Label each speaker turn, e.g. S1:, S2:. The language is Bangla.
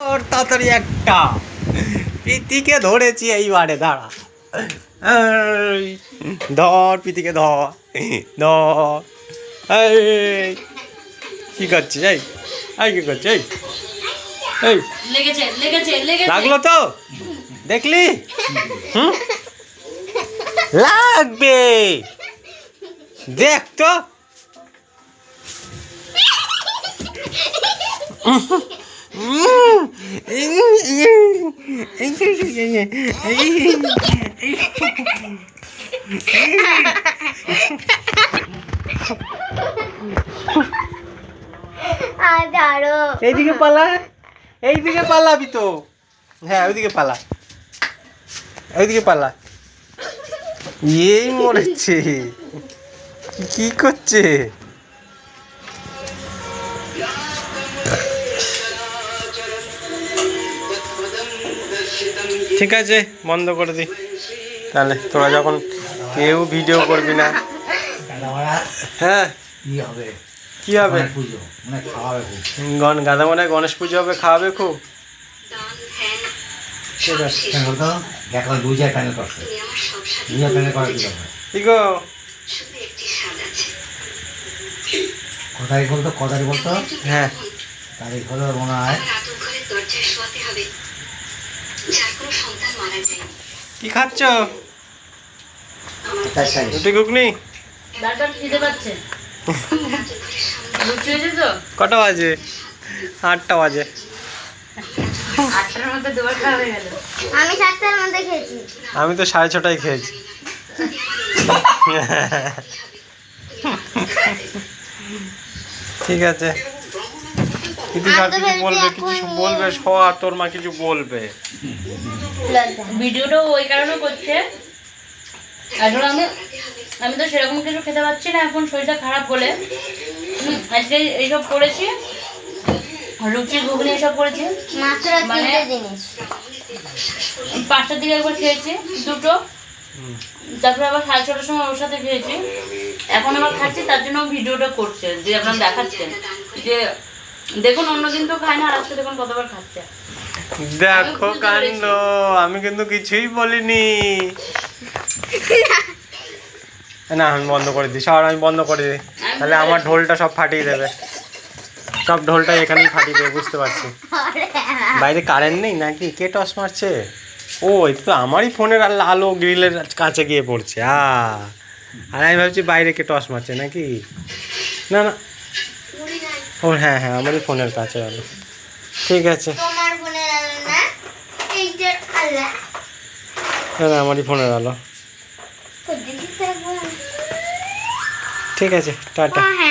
S1: ওর তাড়াতাড়ি একটা। পিতিকে ধরেছি এইবারে দাঁড়া। ধর পিতিকে ধর। ধর। এই কি করছিস এই? এই কি করছিস এই? এই।
S2: লেগেছে লেগেছে লেগেছে।
S1: লাগল তো? দেখলি? হুম? লাগবে। দেখ তো।
S3: আরও
S1: এইদিকে পালা এইদিকে পালাবি তো হ্যাঁ ওইদিকে পালা। ওইদিকে পালা। এই মরেছে। কি করছে? ঠিক আছে বন্ধ করে দি। তাহলে তোরা যখন কেউ ভিডিও করবি না। হ্যাঁ।
S4: কি হবে?
S1: কি হবে
S4: গণেশ পুজো মানে খাওয়াবে খুব
S1: গণ গাদা মনে হয় গণেশ পুজো হবে খাওয়াবে খুব।
S4: কেন বলতো দেখলাম দুই হাজার প্যানেল করছে দুই হাজার প্যানেল করার কি দরকার
S1: কি গো
S4: ক তারিখ বলতো ক তারিখ বলতো
S1: হ্যাঁ কি খাচ্ছ? রুটি ঘুগনি?
S2: ডাক্তার খিদে পাচ্ছে। তো?
S1: কটা বাজে? আটটা বাজে।
S2: আটটার মধ্যে দুবার খাওয়া হয়ে গেল।
S3: আমি সাতটার মধ্যে খেয়েছি।
S1: আমি তো সাড়ে ছটায় খেয়েছি। ঠিক আছে। আর কিছু বলবে কিছু বলবে সর তোর মা কিছু বলবে।
S2: ভিডিওটা ওই কারণে করছে। আসলে আমি আমি তো সেরকম কিছু খেতে পারছি না এখন শরীরটা খারাপ বলে। হুম, আজকে এইসব করেছি। লুচি ঘুগনি এসব করেছি।
S3: মাত্র
S2: মানে-
S3: জিনিস।
S2: পাঁচটার দিকে একবার খেয়েছি দুটো। তারপরে আবার সাড়ে ছটার সময় ওর সাথে খেয়েছি। এখন আবার খাচ্ছি তার জন্য ভিডিওটা করছে যে আপনার দেখাচ্ছেন। যে দেখুন অন্যদিন তো খায় না আর আজকে দেখুন কতবার খাচ্ছে।
S1: দেখো কাণ্ড আমি কিন্তু কিছুই বলিনি। না আমি বন্ধ করে দিই সব আমি বন্ধ করে দিই। তাহলে আমার ঢোলটা সব ফাটিয়ে দেবে। সব ঢোলটা এখানেই ফাটিয়ে দেবে বুঝতে পারছি। বাইরে কারেন্ট নেই নাকি? কে টস মারছে? ও এটা তো আমারই ফোনের আলো আলো গ্রিলের কাছে গিয়ে পড়ছে আ আর আমি ভাবছি বাইরে কে টস মারছে নাকি? না না ও হ্যাঁ হ্যাঁ আমারই ফোনের কাছে আলো ঠিক আছে।
S3: তোমার আলো না এইটার
S1: না আমারই ফোনের আলো। ঠিক আছে টাটা।
S3: হ্যাঁ